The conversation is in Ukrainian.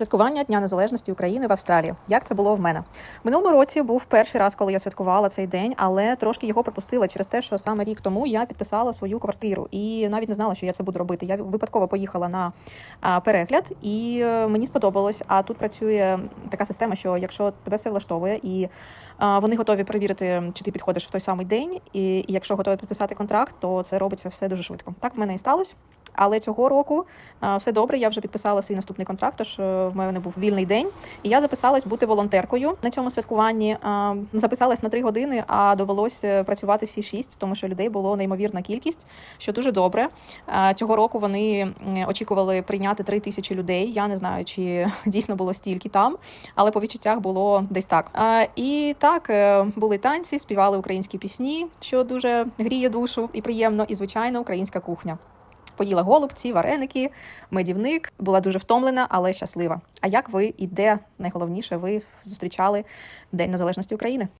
Святкування Дня Незалежності України в Австралії. Як це було в мене? Минулого році був перший раз, коли я святкувала цей день, але трошки його пропустила через те, що саме рік тому я підписала свою квартиру і навіть не знала, що я це буду робити. Я випадково поїхала на перегляд, і е, мені сподобалось. А тут працює така система, що якщо тебе все влаштовує і вони готові перевірити, чи ти підходиш в той самий день, і якщо готові підписати контракт, то це робиться все дуже швидко. Так в мене і сталося. Але цього року все добре. Я вже підписала свій наступний контракт. Тож е, в мене був вільний день, і я записалась бути волонтеркою на цьому святкуванні. Записалась на три години, а довелося працювати всі шість, тому що людей було неймовірна кількість, що дуже добре. Цього року вони очікували прийняти три тисячі людей. Я не знаю, чи дійсно було стільки там, але по відчуттях було десь так. І так е, були танці, співали українські пісні, що дуже гріє душу і приємно, і звичайно українська кухня. Поїла голубці, вареники, медівник. Була дуже втомлена, але щаслива. А як ви і де найголовніше ви зустрічали День Незалежності України?